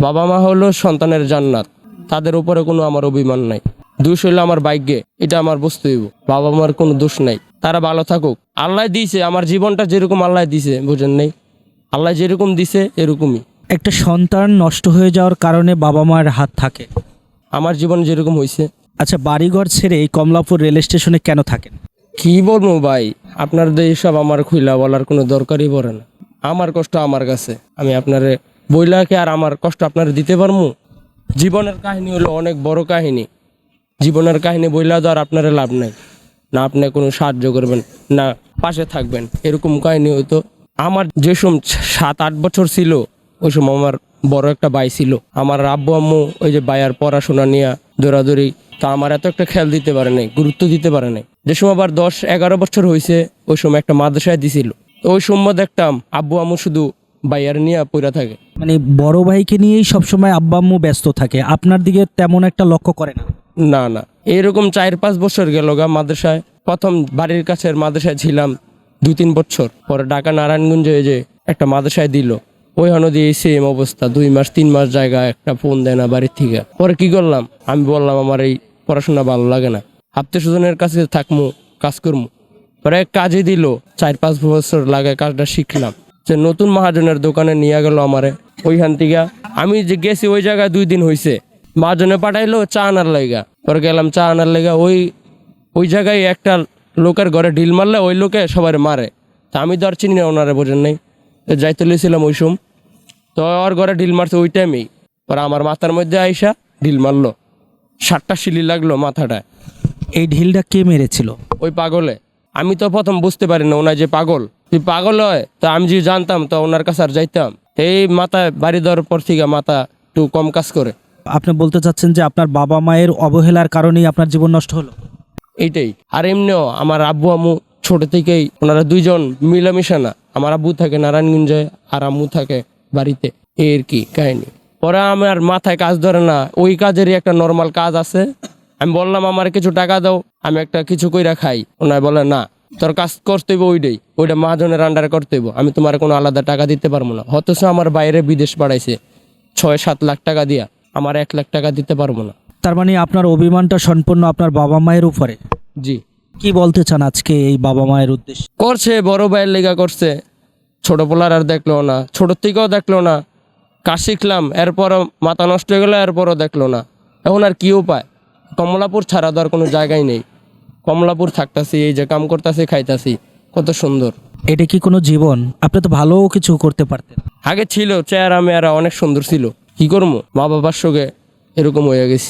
বাবা মা হলো সন্তানের জান্নাত। তাদের উপরে কোনো আমার অভিমান নাই। দোষ হইল আমার ভাগ্যে। এটা আমার বুঝতে হইব। বাবা মার কোনো দোষ নাই। তারা ভালো থাকুক। আল্লাহ দিয়েছে আমার জীবনটা যেরকম আল্লাহ দিছে বুঝেন নাই? আল্লাহ যেরকম দিছে এরকমই। একটা সন্তান নষ্ট হয়ে যাওয়ার কারণে বাবা মায়ের হাত থাকে। আমার জীবন যেরকম হয়েছে আচ্ছা বাড়িঘর ছেড়ে এই কমলাপুর রেল স্টেশনে কেন থাকেন? কি বলব ভাই? আপনার এইসব আমার খুইলা বলার কোনো দরকারই পড়ে না। আমার কষ্ট আমার কাছে। আমি আপনারে বইলাকে আর আমার কষ্ট আপনারে দিতে পারব জীবনের কাহিনী হলো অনেক বড় কাহিনী। জীবনের কাহিনী বইলা তো আর আপনারে লাভ নাই। না আপনি কোনো সাহায্য করবেন, না পাশে থাকবেন। এরকম কাহিনী হতো আমার যে সাত আট বছর ছিল, ওই সময় আমার বড় একটা ভাই ছিল। আমার আব্বু আম্মু ওই যে ভাইয়ার পড়াশোনা নিয়ে দৌড়াদৌড়ি, তা আমার এত একটা খেয়াল দিতে পারে নাই, গুরুত্ব দিতে পারে নাই। যে সময় আবার দশ এগারো বছর হয়েছে ওই সময় একটা মাদ্রাসায় দিছিল। ওই সময় দেখতাম আব্বু আম্মু শুধু ভাইয়ার নিয়ে পড়া থাকে। মানে বড় ভাইকে নিয়েই সবসময় আব্বা আম্মু ব্যস্ত থাকে আপনার দিকে তেমন একটা লক্ষ্য করে না? না না। এরকম চার পাঁচ বছর গেল গা মাদ্রাসায়। প্রথম বাড়ির কাছের মাদ্রাসায় ছিলাম দুই তিন বছর। পরে ঢাকা নারায়ণগঞ্জে যে একটা মাদ্রাসায় দিল। ওই দিয়ে সেম অবস্থা দুই মাস তিন মাস জায়গা একটা ফোন দেয় না বাড়ির থেকে। পরে কি করলাম? আমি বললাম আমার এই পড়াশোনা ভালো লাগে না। আত্মীয় স্বজনের কাছে থাকমু কাজ করমু। পরে কাজে দিল চার পাঁচ বছর লাগে কাজটা শিখলাম। যে নতুন মহাজনের দোকানে নিয়ে গেল আমারে। ওইখান থেকে আমি যে গেছি ওই জায়গায় দুই দিন হয়েছে মহাজনে পাঠাইলো চা আনার লাইগা। পরে গেলাম চা আনার লাইগা ওই ওই জায়গায় একটা লোকের ঘরে ঢিল মারলে ওই লোকে সবার মারে। তা আমি তো আর চিনি না ওনারে বোঝেন নাই। যাইতে লইছিলাম ওই সম তো ওর ঘরে ঢিল মারছে ওই টাইমেই। পরে আমার মাথার মধ্যে আইসা ঢিল মারলো। সাতটা শিলি লাগল মাথাটায়। এই ঢিলটা কে মেরেছিল? ওই পাগলে। আমি তো প্রথম বুঝতে পারি না ওনার যে পাগল। তুই পাগল হয় তো আমি যদি জানতাম তো ওনার কাছে আর যাইতাম। এই মাথায় বাড়ি দেওয়ার পর থেকে মাথা একটু কম কাজ করে। আপনি বলতে চাচ্ছেন যে আপনার বাবা মায়ের অবহেলার কারণেই আপনার জীবন নষ্ট হলো? এইটাই। আর এমনিও আমার আব্বু আম্মু ছোট থেকেই ওনারা দুইজন মিলামিশা না। আমার আব্বু থাকে নারায়ণগঞ্জে আর আম্মু থাকে বাড়িতে। এই আর কি কাহিনী? পরে আমার মাথায় কাজ ধরে না ওই কাজেরই একটা নর্মাল কাজ আছে। আমি বললাম আমার কিছু টাকা দাও আমি একটা কিছু কইরা খাই। ওনার বলে না তোর কাজ করতে হইব ওইটাই ওইটা মহাজনের আন্ডারে করতে হইব আমি তোমার কোনো আলাদা টাকা দিতে পারব না। অথচ আমার বাইরে বিদেশ পাঠাইছে ছয় সাত লাখ টাকা দিয়া আমার এক লাখ টাকা দিতে পারব না। তার মানে আপনার অভিমানটা সম্পূর্ণ আপনার বাবা মায়ের উপরে? জি। কি বলতে চান আজকে এই বাবা মায়ের উদ্দেশ্যে? করছে বড় ভাইয়ের লেগা করছে ছোট পোলার আর দেখল না ছোট থেকেও দেখল না কাজ শিখলাম এরপরও মাথা নষ্ট হয়ে গেলো এরপরও দেখল না এখন আর কি উপায়? কমলাপুর ছাড়া তো আর কোনো জায়গায় নেই। কমলাপুর থাকতাছি এই যে কাম করতেছি খাইতাছি। কত সুন্দর। এটা কি কোনো জীবন? আপনি তো ভালো কিছু করতে পারতেন। আগে ছিল চেয়ারা মেয়ারা অনেক সুন্দর ছিল। কি করব? মা বাবার সঙ্গে এরকম হয়ে গেছি।